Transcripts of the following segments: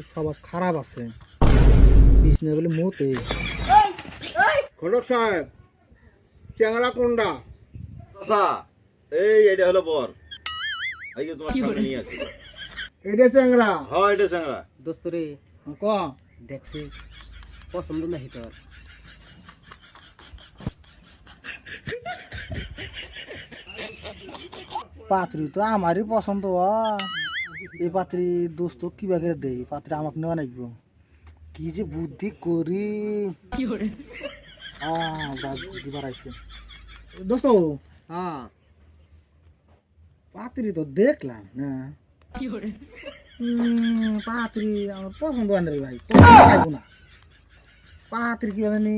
একটু স্বভাব খারাপ আছে। বিষ্ণু বলে মতে খড়ক সাহেব চ্যাংরা কোনটা? চাচা এই এটা হলো বর। এই যে তোমার সামনে নিয়ে আসি। এটা চ্যাংরা? হ্যাঁ এটা চ্যাংরা। দোস্ত রে ক? দেখছি। পছন্দ নাহি তোর। পাত্রী তো আমারই পছন্দ হয় এই পাত্রী দোস্ত কিবা করে দেই পাত্রী আমাকে নেওয়া নাকবো কি যে বুদ্ধি করি। আহ, বাদ দিবার আইছে দোস্ত হ্যাঁ। পাত্রী তো দেখলাম না? কি উম, পাত্রী আমার পছন্দ হয় না রে ভাই না। পাত্রী কি জানি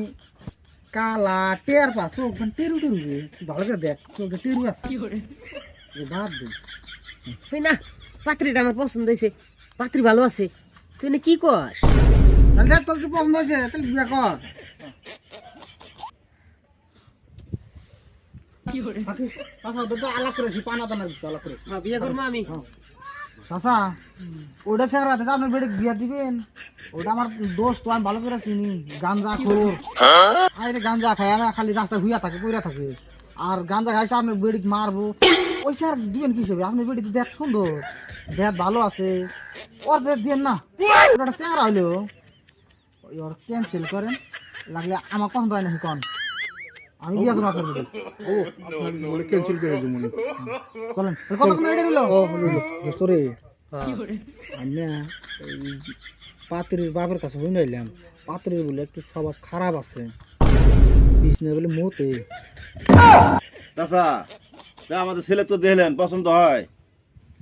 কালা টের পা চোখ মানে টেরু টেরু রে। তুই ভালো করে দেখ চোখটা টেরু আছে। এ বাদ দে। তুই না। পাত্রীটা আমার পছন্দ হয়েছে। পাত্রী ভালো আছে। তুই না কি কস? তাহলে দেখ তোর কি পছন্দ হয়েছে তাহলে বিয়ে কর। হ্যাঁ, বিয়ে করব আমি। চাচা ওটা স্যার রাতে আপনার বেড়ে বিয়া দিবেন? ওটা আমার দোস্ত আমি ভালো করে চিনি। গাঞ্জা খোর। আরে গাঞ্জা খায় না খালি রাস্তা থাকে কইরা থাকে। আর গাঞ্জা খাইছে আপনার বেড়ি মারবো। ওই স্যার দিবেন কি হিসেবে? আপনার বেড়ি দেখ সুন্দর। দেখ ভালো আছে। ওর দেখ দিয়েন না। ওটা স্যার হইল। ওর ক্যান্সেল করেন। লাগলে আমার পছন্দ হয় না কন? আমি বিয়া করব আপনার ও বলে ক্যান্সেল করে দেবো মনে চলেন। কতক্ষণ এটা নিল দোস্ত রে। আমি না এই পাত্রীর বাবার কাছে হই নাইলাম পাত্রীর বলে একটু স্বভাব খারাপ আছে। বিষ্ণু বলে মতে চাচা তা আমাদের ছেলে তো দেখলেন পছন্দ হয়।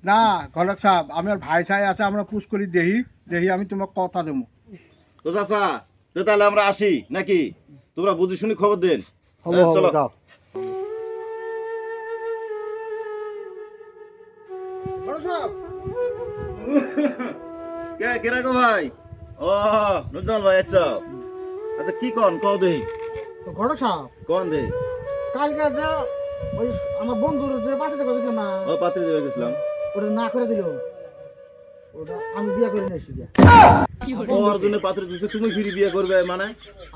না খড়ক সাহেব আমার ভাই সাই আছে আমরা পুষ করি দেহি দেহি আমি তোমাকে কথা দেবো। তো চাচা তো তাহলে আমরা আসি নাকি? তোমরা বুঝি শুনি খবর দেন। চলো। কে কে রাখো ভাই? ও নুজল ভাই আচ্ছা। আচ্ছা কি কন? কও ঘটক সাহেব কন দে কালকে যে ওই আমার বন্ধুর যে পাঠাতে করেছিল না? ও পাত্রী দেবে গেছিলাম। ওটা না করে দিল। ওটা আমি বিয়ে করে নিয়েছি গিয়া। ও ওর জন্য পাত্রী দিচ্ছে তুমি ফিরি বিয়ে করবে মানে?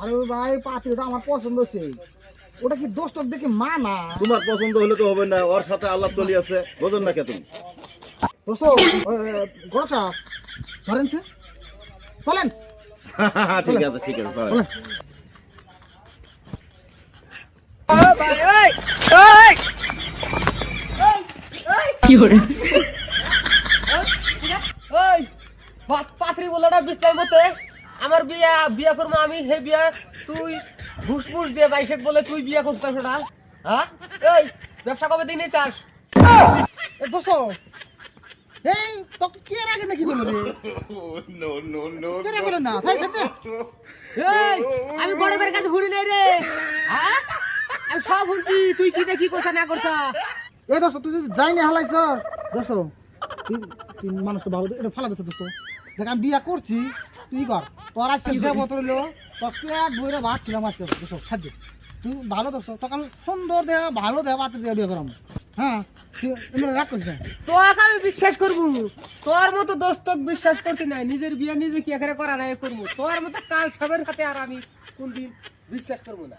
আর ভাই পাত্রীটা আমার পছন্দ হচ্ছে ওটা কি দোস্ত দেখে মা না? তোমার পছন্দ হলে তো হবে না ওর সাথে আল্লাহ চলি আছে বোঝেন না কে তুমি? দোস্ত সাহেব ধরেন চলেন। ঠিক আছে ঠিক আছে চলো। চলেন ওই পাত্রী বলাটা বিস্তার মতে আমার বিয়া বিয়া করব আমি হে বিয়া তুই ঘুষ ফুস দিয়ে বাইশেক বলে তুই বিয়া করছিস ওটা হ্যাঁ এই ব্যবসা কবে দিনে চাস? এ এই তোকে কে রাখে নাকি বলো রে? কে না? তাই সাথে এই আমি গরিবের কাছে ঘুরি নাই রে হ্যাঁ আমি সব শুনছি তুই কি দেখি করছা না করছা? দোস্ত তুই যদি যাই না হালাই স্যার দোস্ত তুই তুই মানুষকে ভালো এটা ফালা দোস্ত দোস্ত। দেখ আমি বিয়া করছি তুই কর। তোর আজকে যে বইরে ভাত খেলাম আজকে দোস্ত খাদ্য তুই ভালো দোস্ত তোকে আমি সুন্দর দেহ ভালো দেহ বাতে দেহ বিয়ে করাম। হ্যাঁ? তোকে আমি বিশ্বাস করব। তোর মতো দোস্ত বিশ্বাস করতে নাই। নিজের বিয়ে নিজে কি এখানে করা নাই করব? তোর মতো কাল সবের হাতে আর আমি কোনদিন বিশ্বাস করব না।